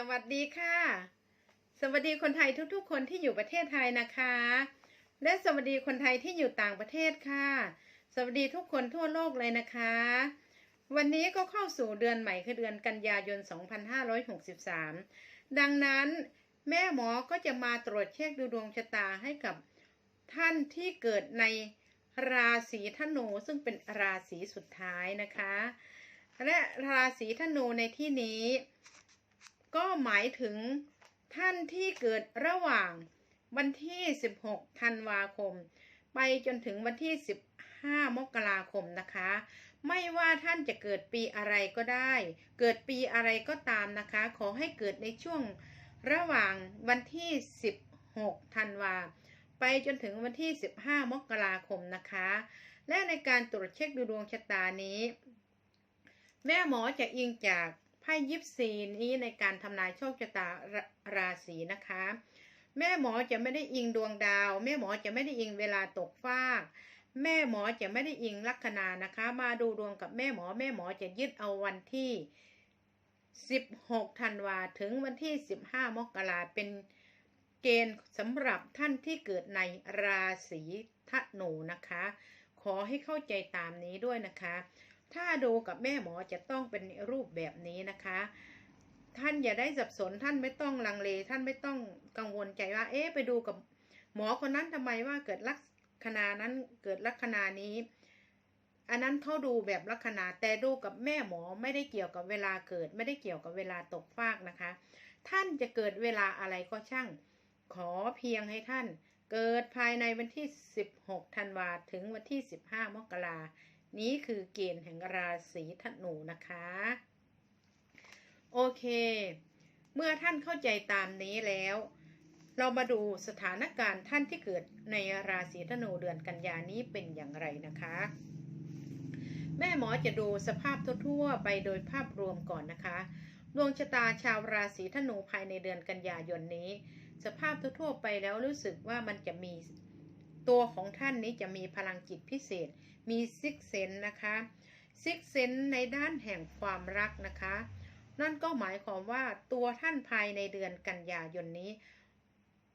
สวัสดีค่ะ สวัสดีคนไทยทุกๆ คนที่อยู่ประเทศไทยนะคะ และสวัสดีคนไทยที่อยู่ต่างประเทศค่ะ สวัสดีทุกคนทั่วโลกเลยนะคะ วันนี้ก็เข้าสู่เดือนใหม่คือเดือนกันยายน 2563 ดังนั้นแม่หมอก็จะมาตรวจเช็คดูดวงชะตาให้กับท่านที่เกิดในราศีธนูซึ่งเป็นราศีสุดท้ายนะคะ และราศีธนูในที่นี้ ก็หมายถึงท่านที่เกิดระหว่างวันที่ 16 ธันวาคม ไปจนถึงวันที่ 15 มกราคมนะคะ ไม่ว่าท่านจะเกิดปีอะไรก็ได้ เกิดปีอะไรก็ตามนะคะ ขอให้เกิดในช่วงระหว่างวันที่ 16 ธันวา ไปจนถึงวันที่ 15 มกราคมนะคะ และในการตรวจเช็คดูดวงชะตานี้ แม่หมอจะอิงจาก ไพ่ยิปซีนี้ในการทำนายโชคชะตาราราศีนะคะ แม่หมอจะไม่ได้อิงดวงดาว แม่หมอจะไม่ได้อิงเวลาตกฟาก แม่หมอจะไม่ได้อิงลัคนานะคะ มาดูดวงกับแม่หมอ แม่หมอจะยึดเอาวันที่ 16ธันวาถึงวันที่ 15 มกราเป็นเกณฑ์สำหรับท่านที่เกิดในราศีธนูนะคะ ขอให้เข้าใจตามนี้ด้วยนะคะ ถ้าดูกับแม่หมอจะต้องเป็นรูปแบบนี้นะคะ ท่านอย่าได้สับสนท่านไม่ต้องลังเล ท่านไม่ต้องกังวลใจว่า เอ๊ะไปดูกับหมอคนนั้นทำไมว่าเกิดลักคนานั้นเกิดลักคนานี้ อันนั้นเขาดูแบบลักคนาแต่ดูกับแม่หมอไม่ได้เกี่ยวกับเวลาเกิด ไม่ได้เกี่ยวกับเวลาตกฟากนะคะ ท่านจะเกิดเวลาอะไรก็ช่าง ขอเพียงให้ท่าน เกิดภายในวันที่ 16 ธันวาถึงวันที่ 15 มกรา นี้คือเกณฑ์แห่งราศีธนูนะคะ โอเค เมื่อท่านเข้าใจตามนี้แล้ว เรามาดูสถานการณ์ท่านที่เกิดในราศีธนูเดือนกันยานี้เป็นอย่างไรนะคะ แม่หมอจะดูสภาพทั่วๆไปโดยภาพรวมก่อนนะคะดวงชะตาชาวราศีธนูภายในเดือนกันยายนนี้ สภาพทั่วๆไปแล้วรู้สึกว่ามันจะมีตัวของท่านนี้จะมีพลังจิตพิเศษ มีซิกเซนนะคะซิกเซนในด้านแห่งความรักนะคะ นั่นก็หมายความว่าตัวท่านภายในเดือนกันยายนนี้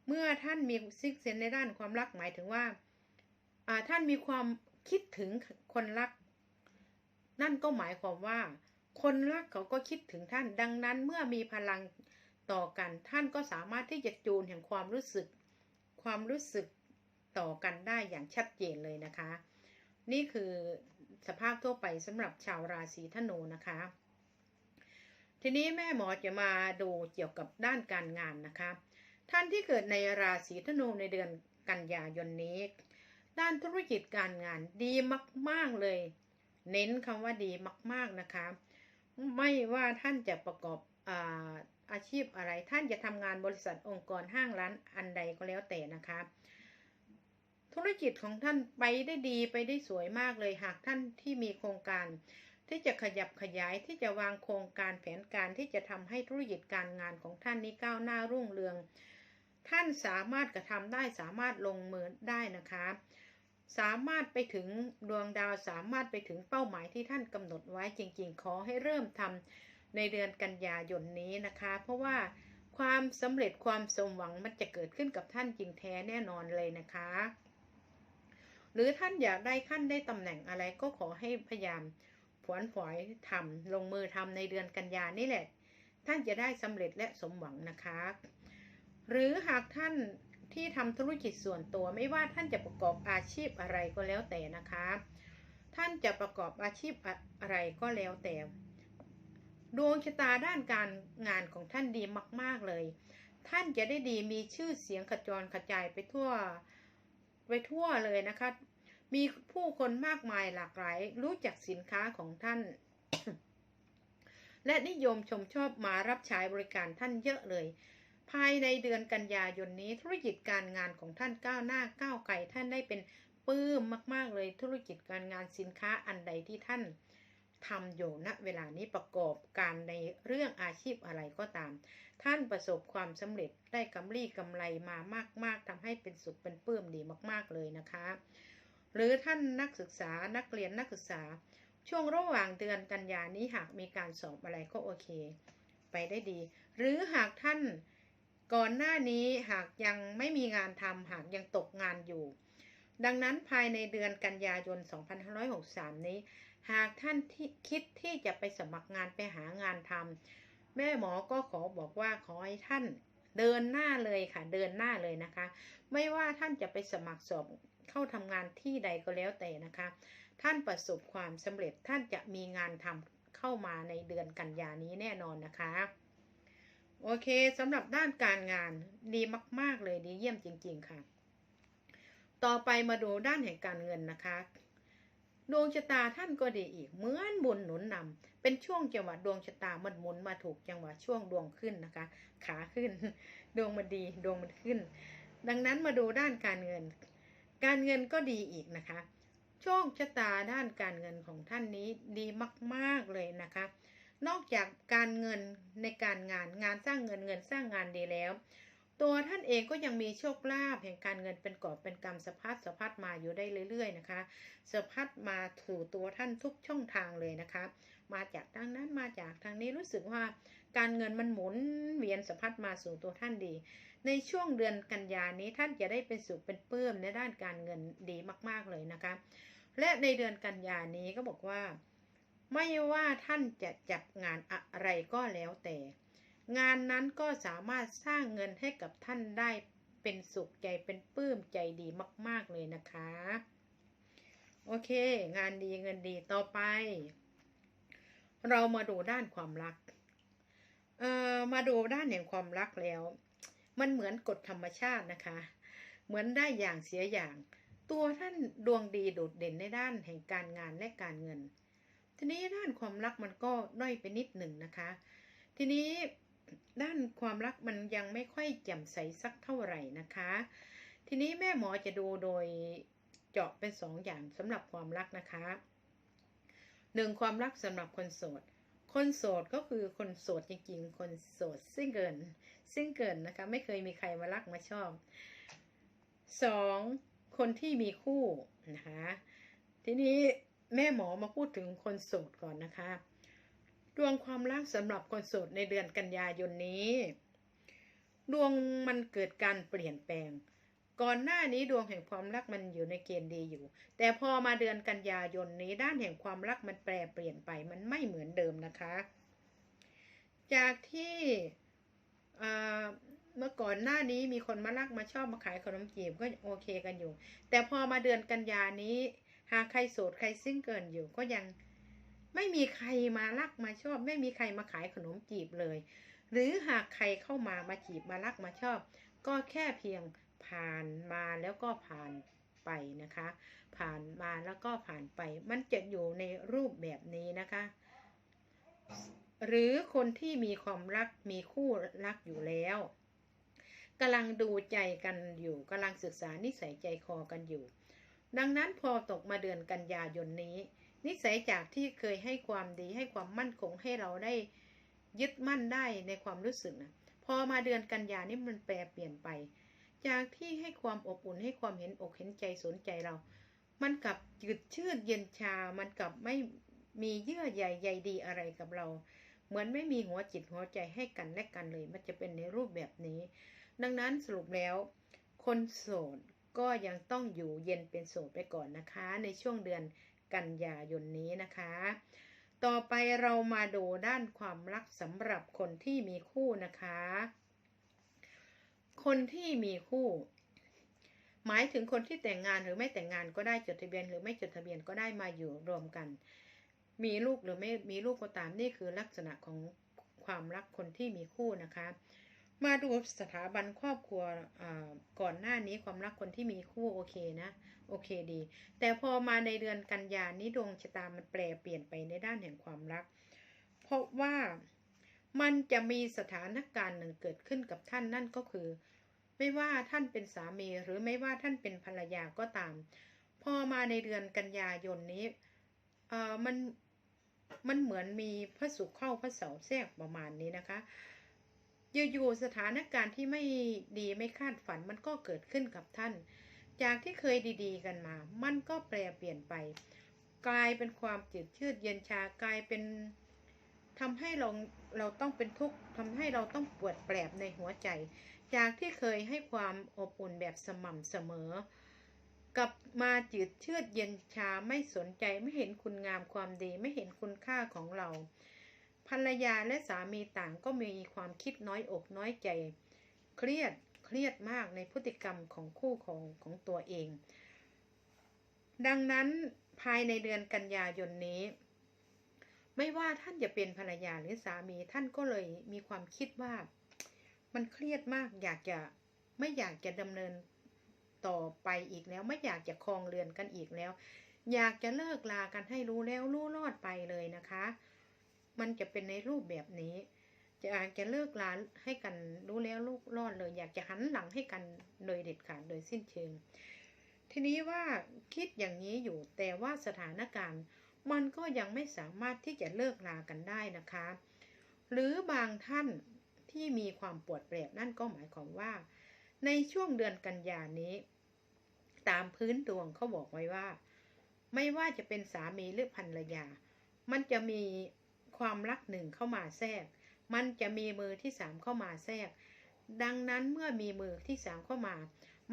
เมื่อท่านมีซิกเซนในด้านความรักหมายถึงว่าท่านมีความคิดถึงคนรัก นั่นก็หมายความว่า คนรักเขาก็คิดถึงท่าน ดังนั้นเมื่อมีพลังต่อกัน ท่านก็สามารถที่จะจูนแห่งความรู้สึก ความรู้สึกต่อกันได้อย่างชัดเจนเลยนะคะ นี่คือสภาพทั่วไปสำหรับชาวราศีธนูนะคะ ทีนี้แม่หมอจะมาดูเกี่ยวกับด้านการงานนะคะ ท่านที่เกิดในราศีธนูในเดือนกันยายนนี้ ด้านธุรกิจการงานดีมาก ๆเลย เน้นคำว่าดีมาก ๆนะคะ ไม่ว่าท่านจะประกอบอาอาชีพอะไรท่านจะทำงานบริษัทองค์กรห้างร้านอันใดก็แล้วแต่นะคะ ธุรกิจของท่านไปได้ดีไปได้สวยมากเลยหากท่านที่มีโครงการ ที่จะขยับขยายที่จะวางโครงการแผนการที่จะทำให้ธุรกิจการงานของท่านนี้ก้าวหน้ารุ่งเรือง ท่านสามารถกระทำได้สามารถลงมือได้นะคะ สามารถไปถึงดวงดาวสามารถไปถึงเป้าหมายที่ท่านกำหนดไว้จริง ๆ ขอให้เริ่มทำในเดือนกันยายนนี้นะคะ เพราะว่าความสำเร็จความสมหวังมันจะเกิดขึ้นกับท่านจริงแท้แน่นอนเลยนะคะ หรือท่านอยากได้ขั้นได้ตำแหน่งอะไรก็ขอให้พยายามผวนฝอยทำลงมือทำในเดือนกันยานี่แหละ ท่านจะได้สำเร็จและสมหวังนะคะ หรือหากท่านที่ทำธุรกิจส่วนตัวไม่ว่าท่านจะประกอบอาชีพอะไรก็แล้วแต่นะคะ ท่านจะประกอบอาชีพอะไรก็แล้วแต่ ดวงชะตาด้านการงานของท่านดีมาก ๆเลย ท่านจะได้ดีมีชื่อเสียงขจรกระจายไปทั่ว ไปทั่วเลยนะคะ มีผู้คนมากมายหลากหลาย รู้จักสินค้าของท่าน และนิยมชมชอบมารับใช้บริการท่านเยอะเลย ภายในเดือนกันยายนนี้ธุรกิจการงานของท่านก้าวหน้าก้าวไกลท่านได้เป็นปื้มมาก ๆ เลยธุรกิจการงานสินค้าอันใดที่ท่าน ทำอยู่ณเวลานี้ประกอบการในเรื่องอาชีพอะไรก็ตาม ท่านประสบความสำเร็จได้กำไรกำไรมามาก ๆทำให้เป็นสุขเป็นเปื้มดีมากๆเลยนะคะ หรือท่านนักศึกษานักเรียนนักศึกษา ช่วงระหว่างเดือนกันยานี้หากมีการสอบอะไรก็โอเค ไปได้ดี หรือหากท่านก่อนหน้านี้หากยังไม่มีงานทำหากยังตกงานอยู่ ดังนั้นภายในเดือนกันยายน 2563 นี้ หากท่านที่คิดที่จะไปสมัครงานไปหางานทำแม่หมอก็ขอบอกว่าขอให้ท่านเดินหน้าเลยค่ะ เดินหน้าเลยนะคะ ไม่ว่าท่านจะไปสมัครสอบเข้าทำงานที่ใดก็แล้วแต่นะคะ ท่านประสบความสำเร็จท่านจะมีงานทำเข้ามาในเดือนกันยานี้แน่นอนนะคะ โอเคสำหรับด้านการงานดีมาก ๆ เลยดีเยี่ยมจริง ๆ ค่ะ ต่อไปมาดูด้านแห่งการเงินนะคะ ดวงชะตาท่านก็ดีอีก เหมือนบุญหนุนนำเป็นช่วงจังหวะดวงชะตามันหมุนมาถูกจังหวะช่วงดวงขึ้นนะคะ ขาขึ้น ดวงมันดีดวงมันขึ้น ดังนั้นมาดูด้านการเงิน การเงินก็ดีอีกนะคะโชคชะตาด้านการเงินของท่านนี้ดีมากๆเลยนะคะ นอกจากการเงินในการงานงานสร้างเงินเงินสร้างงานดีแล้ว ตัวท่านเองก็ยังมีโชคลาภแห่งการเงินเป็นกอบเป็นกำสะพัดสะพัดมาอยู่ได้เรื่อย ๆ นะคะสะพัดมาถูตัวท่านทุกช่องทางเลยนะคะ มาจากทางนั้นมาจากทางนี้รู้สึกว่าการเงินมันหมุนเวียนสะพัดมาสู่ตัวท่านดี ในช่วงเดือนกันยานี้ท่านจะได้เป็นสุขเป็นเปื้มในด้านการเงินดีมากๆเลยนะคะ และในเดือนกันยานี้ก็บอกว่า ไม่ว่าท่านจะจับงานอะไรก็แล้วแต่ งานนั้นก็สามารถสร้างเงินให้กับท่านได้เป็นสุขใจเป็นปลื้มใจดีมาก ๆ เลยนะคะ โอเค งานดีเงินดีต่อไป เรามาดูด้านความรัก เอ่อมาดูด้านแห่งความรักแล้ว มันเหมือนกฎธรรมชาตินะคะ เหมือนได้อย่างเสียอย่าง ตัวท่านดวงดีโดดเด่นในด้านแห่งการงานและการเงิน ทีนี้ด้านความรักมันก็ด้อยไปนิดหนึ่งนะคะ ทีนี้ ด้านความรักมันยังไม่ค่อยแจ่มใสสักเท่าไหร่นะคะ ทีนี้แม่หมอจะดูโดยเจาะเป็นสองอย่างสำหรับความรักนะคะหนึ่งความรักสำหรับคนโสด คนโสดก็คือคนโสดจริงๆ คนโสดซิ่งเกินซิ่งเกินนะคะ ไม่เคยมีใครมารักมาชอบสองคนที่มีคู่นะคะ ทีนี้แม่หมอมาพูดถึงคนโสดก่อนนะคะ ดวงความรักสำหรับคนโสดในเดือนกันยายนนี้ ดวงมันเกิดการเปลี่ยนแปลง ก่อนหน้านี้ดวงแห่งความรักมันอยู่ในเกณฑ์ดีอยู่ แต่พอมาเดือนกันยายนนี้ด้านแห่งความรักมันแปรเปลี่ยนไปมันไม่เหมือนเดิมนะคะ จากที่เมื่อก่อนหน้านี้มีคนมารักมาชอบมาขายขนมจีบก็โอเคกันอยู่ แต่พอมาเดือนกันยานี้ หากใครโสดใครซิ่งเกินอยู่ก็ยัง ไม่มีใครมารักมาชอบ ไม่มีใครมาขายขนมจีบเลย หรือหากใครเข้ามามาจีบมารักมาชอบ ก็แค่เพียงผ่านมาแล้วก็ผ่านไปนะคะ ผ่านมาแล้วก็ผ่านไป มันจะอยู่ในรูปแบบนี้นะคะ หรือคนที่มีความรักมีคู่รักอยู่แล้วกำลังดูใจกันอยู่กำลังศึกษานิสัยใจคอกันอยู่ ดังนั้นพอตกมาเดือนกันยายนนี้ นิสัยจากที่เคยให้ความดีให้ความมั่นคงให้เราได้ยึดมั่นได้ในความรู้สึกนะพอมาเดือนกันยานี้มันแปรเปลี่ยนไป จากที่ให้ความอบอุ่นให้ความเห็นอกเห็นใจสนใจเรา มันกลับจืดชืดเย็นชา มันกลับไม่มีเยื่อใยใยดีอะไรกับเรา เหมือนไม่มีหัวจิตหัวใจให้กันและกันเลย มันจะเป็นในรูปแบบนี้ ดังนั้นสรุปแล้ว คนโสดก็ยังต้องอยู่เย็นเป็นโสดไปก่อนนะคะ ในช่วงเดือน กันยายนนี้นะคะ ต่อไปเรามาดูด้านความรักสำหรับคนที่มีคู่นะคะ คนที่มีคู่ หมายถึงคนที่แต่งงานหรือไม่แต่งงานก็ได้จดทะเบียน หรือไม่จดทะเบียนก็ได้มาอยู่รวมกัน มีลูกหรือไม่มีลูกก็ตามนี่คือลักษณะของความรักคนที่มีคู่นะคะ มาดูสถาบันครอบครัวก่อนหน้านี้ความรักคนที่มีคู่โอเคนะ โอเคดี แต่พอมาในเดือนกันยานี้ดวงชะตามันแปลเปลี่ยนไปในด้านแห่งความรัก เพราะว่ามันจะมีสถานการณ์หนึ่งเกิดขึ้นกับท่านนั่นก็คือ ไม่ว่าท่านเป็นสามีหรือไม่ว่าท่านเป็นภรรยาก็ตาม พอมาในเดือนกันยายนนี้เอ่อมันมันเหมือนมีพระศุกร์เข้าพระเสาแทรกประมาณนี้นะคะอยู่ๆสถานการณ์ที่ไม่ดีไม่คาดฝันมันก็เกิดขึ้นกับท่าน จากที่เคยดีๆกันมา มันก็แปรเปลี่ยนไป กลายเป็นความจืดชืดเย็นชากลายเป็นทำให้เราเราต้องเป็นทุกข์ทำให้เราต้องปวดแปรบในหัวใจ จากที่เคยให้ความอบอุ่นแบบสม่ำเสมอ กลับมาจืดชืดเย็นชาไม่สนใจไม่เห็นคุณงามความดี ไม่เห็นคุณค่าของเรา ภรรยาและสามีต่างก็มีความคิดน้อยอกน้อยใจ เครียด รียดมากในพฤติกรรมของคู่ของของตัวเอง ดังนั้นภายในเดือนกันยายนนี้ ไม่ว่าท่านจะเป็นภรรยาหรือสามีท่านก็เลยมีความคิดว่ามันเครียดมากอยากจะไม่อยากจะดำเนินต่อไปอีกแล้ว ไม่อยากจะครองเรือนกันอีกแล้ว อยากจะเลิกลากันให้รู้แล้วรู้รอดไปเลยนะคะ มันจะเป็นในรูปแบบนี้ จะอยากจะเลิกลาให้กันรู้แล้วรู้รอดเลย อยากจะหันหลังให้กันโดยเด็ดขาดโดยสิ้นเชิง ทีนี้ว่าคิดอย่างนี้อยู่แต่ว่าสถานการณ์มันก็ยังไม่สามารถที่จะเลิกลากันได้นะคะ หรือบางท่านที่มีความปวดแปรบนั่นก็หมายความว่า ในช่วงเดือนกันยานี้ ตามพื้นดวงเขาบอกไว้ว่า ไม่ว่าจะเป็นสามีหรือภรรยา มันจะมีความรักหนึ่งเข้ามาแทรก มันจะมีมือที่สามเข้ามาแทรก ดังนั้นเมื่อมีมือที่สามเข้ามา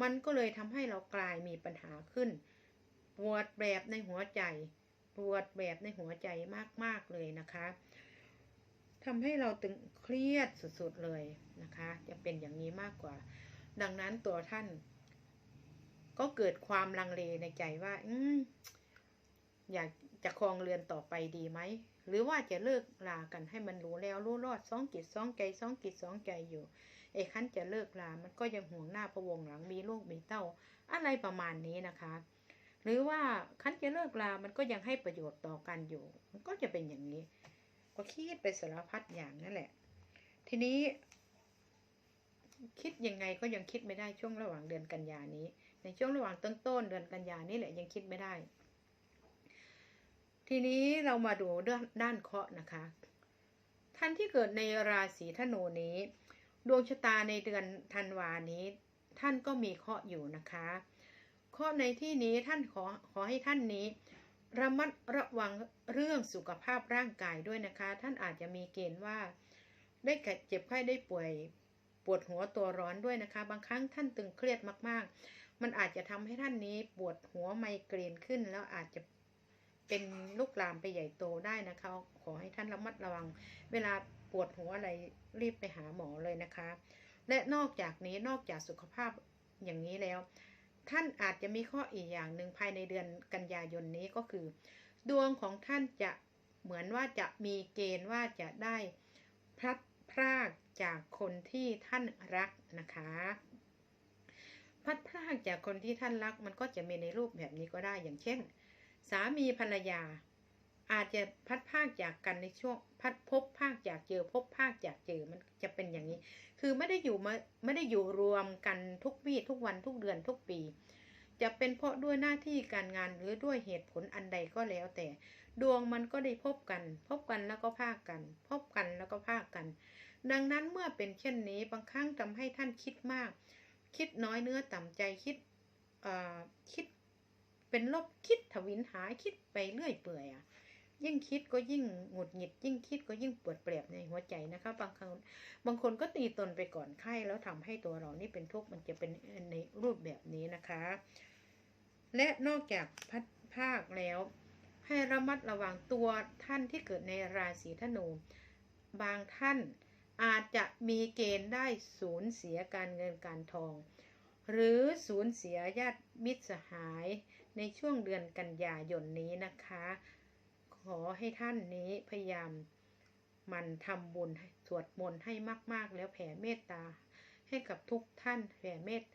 มันก็เลยทำให้เรากลายมีปัญหาขึ้น ปวดแบบในหัวใจ ปวดแบบในหัวใจมากๆเลยนะคะทำให้เราตึงเครียดสุดๆเลยนะคะ จะเป็นอย่างนี้มากกว่า ดังนั้นตัวท่าน ก็เกิดความลังเลในใจว่า อืมอยากจะครองเรือนต่อไปดีไหม หรือว่าจะเลิกลากันให้มันรู้แล้วรู้รอดสองกิจสองใจสองกิจสองใจอยู่ไอ้คันจะเลิกลา มันก็ยังห่วงหน้าพะวงหลังมีลูกมีเต้า อะไรประมาณนี้นะคะ หรือว่าคันจะเลิกลา มันก็ยังให้ประโยชน์ต่อกันอยู่ มันก็จะเป็นอย่างนี้ ก็คิดไปสารพัดอย่างนั่นแหละ ทีนี้ คิดยังไงก็ยังคิดไม่ได้ช่วงระหว่างเดือนกันยานี้ ในช่วงระหว่างต้นต้นเดือนกันยานี่แหละยังคิดไม่ได้ ทีนี้เรามาดูด้านด้านเคราะห์นะคะ ท่านที่เกิดในราศีธนูนี้ ดวงชะตาในเดือนธันวานี้ ท่านก็มีเคราะห์อยู่นะคะเคราะห์ในที่นี้ท่านขอขอให้ท่านนี้ ระมัดระวังเรื่องสุขภาพร่างกายด้วยนะคะ ท่านอาจจะมีเกณฑ์ว่า ได้เจ็บไข้ได้ป่วยปวดหัวตัวร้อนด้วยนะคะ บางครั้งท่านตึงเครียดมากๆ มันอาจจะทำให้ท่านนี้ปวดหัวไมเกรนขึ้น แล้วอาจจะ เป็นลุกลามไปใหญ่โตได้นะคะ ขอให้ท่านระมัดระวัง เวลาปวดหัวอะไรรีบไปหาหมอเลยนะคะ และนอกจากนี้นอกจากสุขภาพอย่างนี้แล้ว ท่านอาจจะมีข้ออีกอย่างหนึ่งภายในเดือนกันยายนนี้ก็คือ ดวงของท่านจะเหมือนว่าจะมีเกณฑ์ว่าจะได้พลัดพรากจากคนที่ท่านรักนะคะพลัดพรากจากคนที่ท่านรักมันก็จะมีในรูปแบบนี้ก็ได้อย่างเช่น สามีภรรยา อาจจะพัดพากจากกันในช่วงพัดพบพากจากเจอ พบพากจากเจอมันจะเป็นอย่างนี้ คือไม่ได้อยู่มาไม่ได้อยู่รวมกันทุกวี่ทุกวันทุกเดือนทุกปี จะเป็นเพราะด้วยหน้าที่การงานหรือด้วยเหตุผลอันใดก็แล้วแต่ ดวงมันก็ได้พบกัน พบกันแล้วก็พากกัน พบกันแล้วก็พากกัน ดังนั้นเมื่อเป็นเช่นนี้บางครั้งทำให้ท่านคิดมาก คิดน้อยเนื้อต่ำใจคิดอ่อคิด เป็นลบคิดถวินหาคิดไปเรื่อยเปื่อยอะยิ่งคิดก็ยิ่งหงุดหงิด ยิ่งคิดก็ยิ่งปวดเปรียบในหัวใจนะคะบางคนบางคนก็ตีตนไปก่อนไข้แล้วทำให้ตัวเรานี่เป็นทุกข์มันจะเป็นในรูปแบบนี้นะคะ และนอกจากพัดภาคแล้ว ให้ระมัดระวังตัวท่านที่เกิดในราศีธนู บางท่านอาจจะมีเกณฑ์ได้สูญเสียการเงินการทอง หรือสูญเสียญาติมิตรสหาย ในช่วงเดือนกันยายนนี้นะคะ ขอให้ท่านนี้พยายามมันทำบุญสวดมนต์ให้มาก ๆ แล้วแผ่เมตตา ให้กับทุกท่านแผ่เมต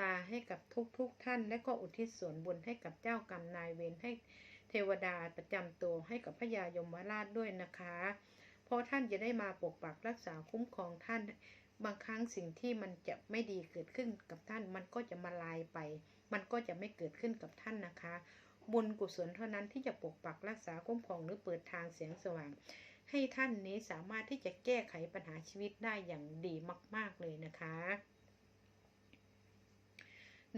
ตาให้กับทุกทุกท่าน และก็อุทิศส่วนบุญให้กับเจ้ากรรมนายเวรให้เทวดาประจำตัวให้กับพญายมราชด้วยนะคะ เพราะท่านจะได้มาปกปักรักษาคุ้มครองท่าน บางครั้งสิ่งที่มันจะไม่ดีเกิดขึ้นกับท่านมันก็จะมาลายไป มันก็จะไม่เกิดขึ้นกับท่านนะคะ บุญกุศลเท่านั้นที่จะปกปักรักษาคุ้มครองหรือเปิดทางเสียงสว่าง ให้ท่านนี้สามารถที่จะแก้ไขปัญหาชีวิตได้อย่างดีมาก ๆเลยนะคะ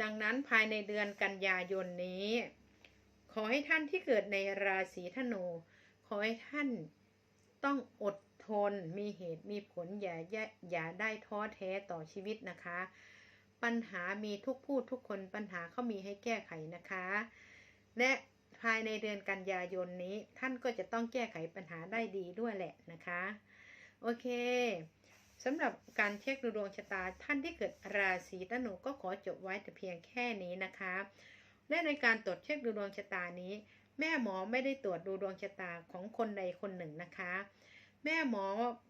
ดังนั้นภายในเดือนกันยายนนี้ ขอให้ท่านที่เกิดในราศีธนู ขอให้ท่านต้องอดทนมีเหตุมีผลอย่าอย่าอย่าได้ท้อแท้ต่อชีวิตนะคะ ปัญหามีทุกผู้ทุกคนปัญหาเขามีให้แก้ไขนะคะ และภายในเดือนกันยายนนี้ท่านก็จะต้องแก้ไขปัญหาได้ดีด้วยแหละนะคะ โอเคสำหรับการเช็คดูดวงชะตาท่านที่เกิดราศีธนูก็ขอจบไว้แต่เพียงแค่นี้นะคะ และในการตรวจเช็คดูดวงชะตานี้ แม่หมอไม่ได้ตรวจดูดวงชะตาของคนใดคนหนึ่งนะคะ แม่หมอ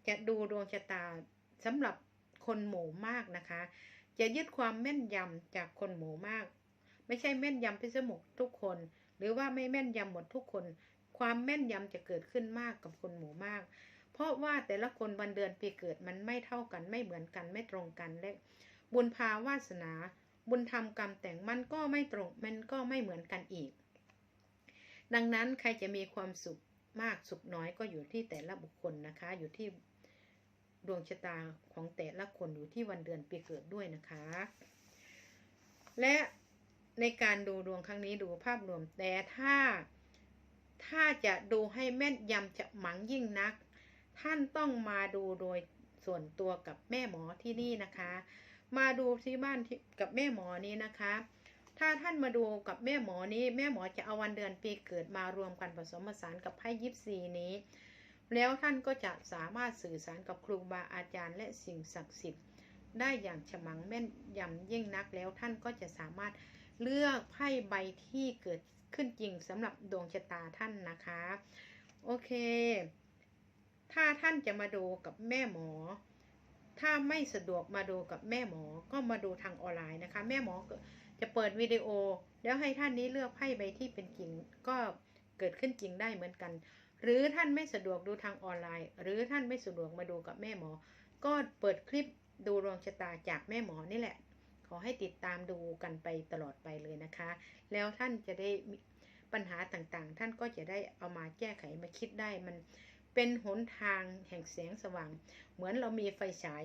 จะดูดวงชะตาสำหรับคนหมู่มากนะคะ จะยึดความแม่นยำจากคนหมู่มาก ไม่ใช่แม่นยำพิสมุกทุกคน หรือว่าไม่แม่นยำหมดทุกคน ความแม่นยำจะเกิดขึ้นมากกับคนหมู่มาก เพราะว่าแต่ละคนวันเดือนปีเกิดมันไม่เท่ากันไม่เหมือนกันไม่ตรงกันและบุญภาวาสนา บุญธรรมกรรมแต่งมันก็ไม่ตรง มันก็ไม่เหมือนกันอีก ดังนั้นใครจะมีความสุขมากสุขน้อยก็อยู่ที่แต่ละบุคคลนะคะ อยู่ที่ ดวงชะตาของแต่ละคนอยู่ที่วันเดือนปีเกิดด้วยนะคะ และในการดูดวงครั้งนี้ดูภาพรวมแต่ถ้าถ้าจะดูให้แม่นยำจะหมังยิ่งนัก ท่านต้องมาดูโดยส่วนตัวกับแม่หมอที่นี่นะคะ มาดูที่บ้านที่กับแม่หมอนี้นะคะ ถ้าท่านมาดูกับแม่หมอนี้ แม่หมอจะเอาวันเดือนปีเกิดมารวมกันผสมผสานกับไพ่ยิปซีนี้ แล้วท่านก็จะสามารถสื่อสารกับครูบาอาจารย์และสิ่งศักดิ์สิทธิ์ ได้อย่างฉมังแม่นยำยิ่งนักแล้วท่านก็จะสามารถเลือกไพ่ใบที่เกิดขึ้นจริงสำหรับดวงชะตาท่านนะคะ โอเค ถ้าท่านจะมาดูกับแม่หมอ ถ้าไม่สะดวกมาดูกับแม่หมอก็มาดูทางออนไลน์นะคะ แม่หมอจะเปิดวิดีโอ แล้วให้ท่านนี้เลือกไพ่ใบที่เป็นจริงก็เกิดขึ้นจริงได้เหมือนกัน หรือท่านไม่สะดวกดูทางออนไลน์ หรือท่านไม่สะดวกมาดูกับแม่หมอ ก็เปิดคลิปดูดวงชะตาจากแม่หมอนี่แหละ ขอให้ติดตามดูกันไปตลอดไปเลยนะคะ แล้วท่านจะได้ปัญหาต่างๆ ท่านก็จะได้เอามาแก้ไขมาคิดได้มันเป็นหนทางแห่งแสงสว่าง เหมือนเรามีไฟฉาย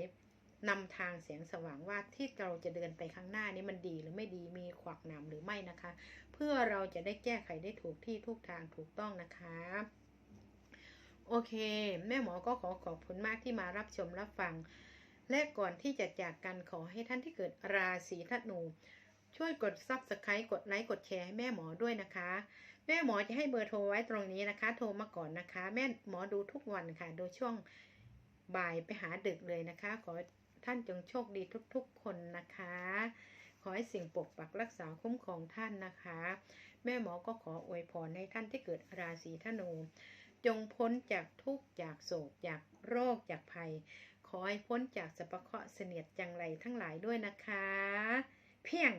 นำทางแสงสว่างว่าที่เราจะเดินไปข้างหน้านี้มันดีหรือไม่ดีมีขวักหนามหรือไม่นะคะ เพื่อเราจะได้แก้ไขได้ถูกที่ทุกทางถูกต้องนะคะ โอเค แม่หมอก็ขอขอบคุณมากที่มารับชมรับฟัง และก่อนที่จะจากกันขอให้ท่านที่เกิดราศีธนู ช่วยกด subscribe กดไลค์กดแชร์ให้แม่หมอด้วยนะคะ แม่หมอจะให้เบอร์โทรไว้ตรงนี้นะคะ โทรมาก่อนนะคะ แม่หมอดูทุกวันค่ะ โดยช่วงบ่ายไปหาดึกเลยนะคะ ขอท่านจงโชคดีทุกๆคนนะคะ ขอให้สิ่งปกปักรักษาคุ้มครองท่านนะคะ แม่หมอก็ขออวยพรให้ท่านที่เกิดราศีธนู จงพ้นจากทุกข์จากโศก จากโรคจากภัย ขอให้พ้นจากสัพพะเคราะห์เสนียดจังไรทั้งหลายด้วยนะคะ เพียง